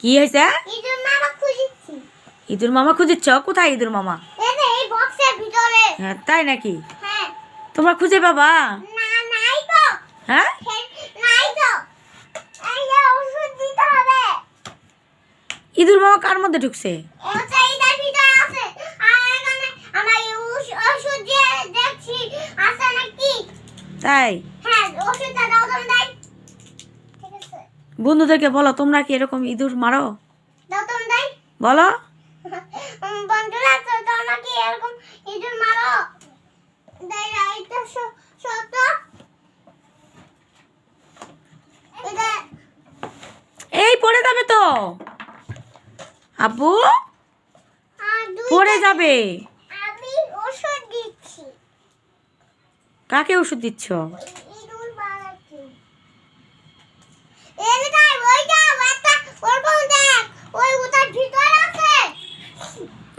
কি হয়েছে? ইঁদুর মামা খুঁজেছি। কোথায় ইঁদুর মামা? হ্যাঁ তাই নাকি? হ্যাঁ। তোমরা খুঁজে পাবা? হ্যাঁ? ইঁদুর মামা কার মধ্যে ঢুকছে? তাই? হ্যাঁ ওষুধটা দাও বন্ধুদেরকে বলো তোমরা কি এরকম ইঁদুর মারো? বলো। বন্ধুরা তোমরা কি এরকম ইঁদুর মারো? এই পড়ে যাবে তো। আব্বু? পড়ে যাবে। কাকে ওষুধ দিচ্ছ?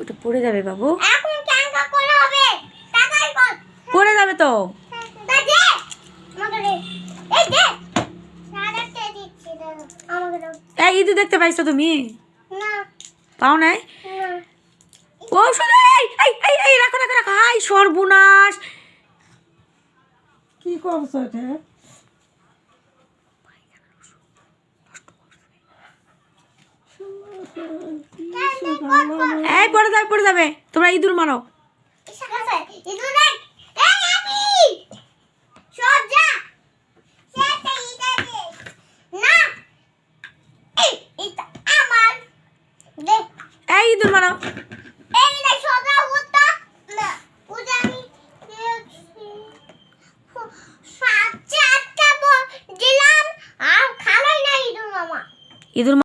ওটা পড়ে যাবে বাবু। পড়ে যাবে তো। এই ইঁদুর দেখতে পাইছো তুমি? পাও নাই? এই এই এই রাখো রাখো রাখো। হাই সর্বনাশ। কি করছ এটা? এই পড়ে যাবে পড়ে যাবে। তোমরা ইঁদুর মারো। এই মারো। ইঁদুর